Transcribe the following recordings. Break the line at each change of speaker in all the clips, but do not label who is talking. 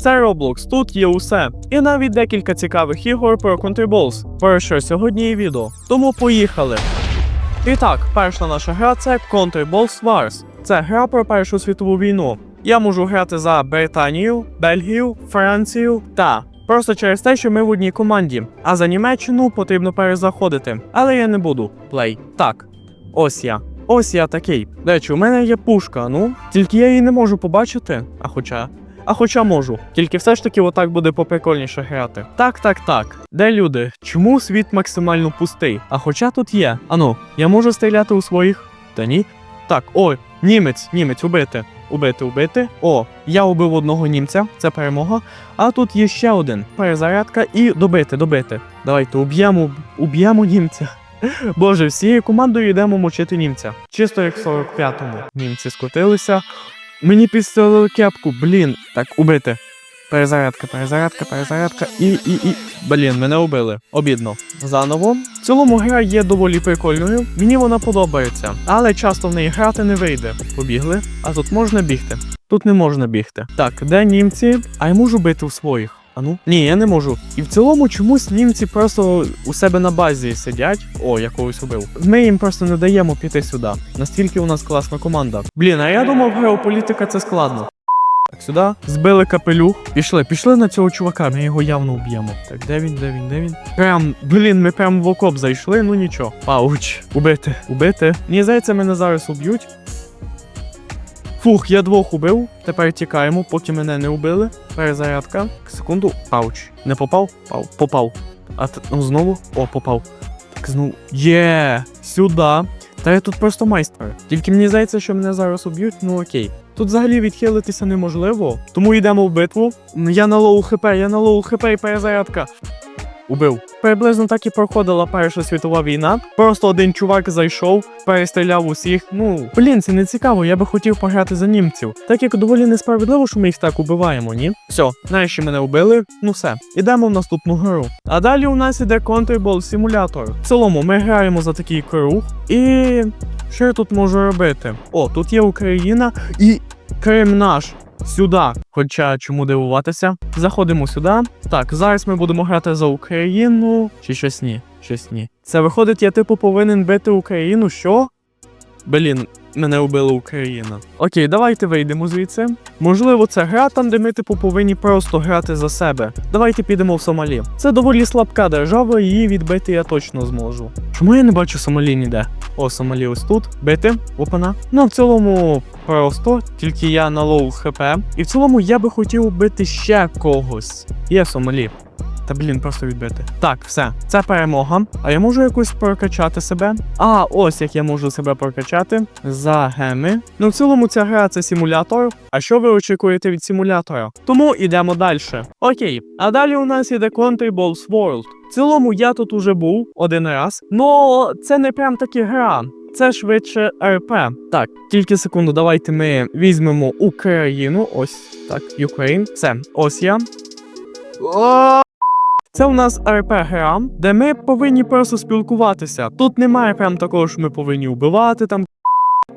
Це Roblox, тут є усе. І навіть декілька цікавих ігор про Country Balls. Про що сьогодні є відео. Тому поїхали. І так, перша наша гра це Country Balls Wars. Це гра про Першу світову війну. Я можу грати за Британію, Бельгію, Францію та просто через те, що ми в одній команді. А за Німеччину потрібно перезаходити. Але я не буду. Плей. Так, ось я. Ось я такий. До речі, у мене є пушка, ну, тільки я її не можу побачити. А хоча. А хоча можу, тільки все ж таки отак буде поприкольніше грати. Так, так, так. Де люди? Чому світ максимально пустий? А хоча тут є. Ану, я можу стріляти у своїх? Та ні. Так, ой, німець, німець, убити. Убити, убити. О, я убив одного німця, це перемога. А тут є ще один. Перезарядка і добити, добити. Давайте уб'ємо, уб'ємо німця. Боже, всією командою йдемо мочити німця. Чисто як в 45-му. Німці скотилися. Мені підстрелили кепку, блін. Так, убити. Перезарядка, перезарядка, перезарядка і, і, і. Блін, мене убили. Обідно. Заново. В цілому гра є доволі прикольною. Мені вона подобається, але часто в неї грати не вийде. Побігли, а тут можна бігти. Тут не можна бігти. Так, де німці? А я можу бити у своїх. Ну? Ні, я не можу. І в цілому чомусь німці просто у себе на базі сидять. О, я когось убив. Ми їм просто не даємо піти сюди. Настільки у нас класна команда. Блін, а я думав, геополітика це складно. Так, сюди. Збили капелюх. Пішли, пішли на цього чувака, ми його явно вб'ємо. Так, де він, де він, де він? Прям, блін, ми прям в окоп зайшли, ну нічого. Пауч. Убити, убити. Мені здається, мене зараз уб'ють. Фух, я двох убив. Тепер тікаємо, поки мене не убили. Перезарядка. Секунду. Пауч. Не попав? Пау. Попав. А ну знову. О, попав. Так знову. Є! Сюди. Та я тут просто майстер. Тільки мені здається, що мене зараз уб'ють, ну окей. Тут взагалі відхилитися неможливо, тому йдемо в битву. Я на лоу хп, я на лоу хп і перезарядка. Убив. Приблизно так і проходила Перша світова війна. Просто один чувак зайшов, перестріляв усіх. Ну, блін, це не цікаво, я би хотів пограти за німців. Так як доволі несправедливо, що ми їх так убиваємо, ні? Все, нарешті мене вбили. Ну все, ідемо в наступну гру. А далі у нас іде Simulator. В цілому, ми граємо за такий круг. І що я тут можу робити? О, тут є Україна і Крим наш. Сюди. Хоча чому дивуватися? Заходимо сюди. Так, зараз ми будемо грати за Україну. Чи щось ні? Щось ні. Це виходить, я типу повинен бити Україну. Що? Блін, мене убила Україна. Окей, давайте вийдемо звідси. Можливо, це гра там, де ми типу повинні просто грати за себе. Давайте підемо в Сомалі. Це доволі слабка держава, її відбити я точно зможу. Чому я не бачу Сомалі ніде? О, Сомалі ось тут. Бити. Опана. Ну, в цілому просто, тільки я на лоу хп. І в цілому я би хотів бити ще когось. Є Сомалі. Та блін, просто відбити. Так, все, це перемога. А я можу якось прокачати себе. А, ось як я можу себе прокачати за геми. Ну, в цілому, ця гра це симулятор. А що ви очікуєте від симулятора? Тому йдемо далі. Окей, а далі у нас іде Country Balls World. В цілому я тут уже був один раз, но це не прям таки гра. Це швидше РП. Так, тільки секунду, давайте ми візьмемо Україну. Ось так, Ukraine. Все, ось я. Це у нас РП гра, де ми повинні просто спілкуватися. Тут немає прям такого, що ми повинні вбивати там.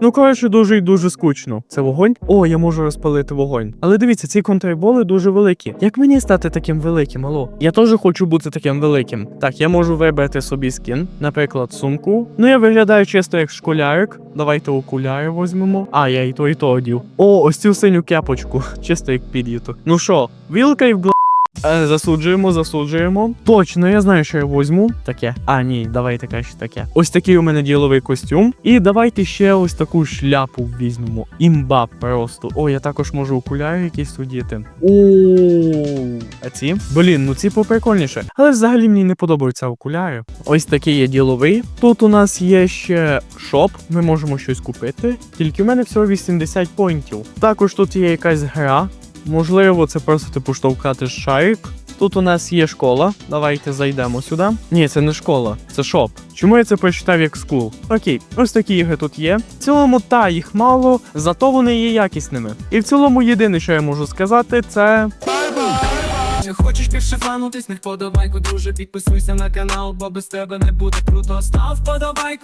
Ну, коротше, дуже і дуже скучно. Це вогонь? О, я можу розпалити вогонь. Але дивіться, ці контрболи дуже великі. Як мені стати таким великим, алло? Я теж хочу бути таким великим. Так, я можу вибрати собі скін, наприклад, сумку. Ну, я виглядаю чисто як школярик. Давайте окуляри візьмемо. А, я і то, і то одів. О, ось цю синю кепочку. Чисто як підліток. Ну що, вілка і в Е, засуджуємо, засуджуємо. Точно, я знаю, що я візьму. Таке. А, ні, давайте краще таке. Ось такий у мене діловий костюм. І давайте ще ось таку шляпу візьмемо. Імба просто. О, я також можу окуляри якісь судіти. О, а ці? Блін, ну ці поприкольніше. Але взагалі мені не подобаються окуляри. Ось такий є діловий. Тут у нас є ще шоп. Ми можемо щось купити. Тільки в мене всього 80 поінтів. Також тут є якась гра. Можливо, це просто типу штовхати шарик. Тут у нас є школа. Давайте зайдемо сюди. Ні, це не школа, це шоп. Чому я це прочитав як скул? Окей, ось такі ігри тут є. В цілому, та їх мало, зато вони є якісними. І в цілому, єдине, що я можу сказати, це.
Хочеш більше фанутись, не вподобайку, друже, підписуйся на канал, бо без тебе не буде круто. Став вподобайку.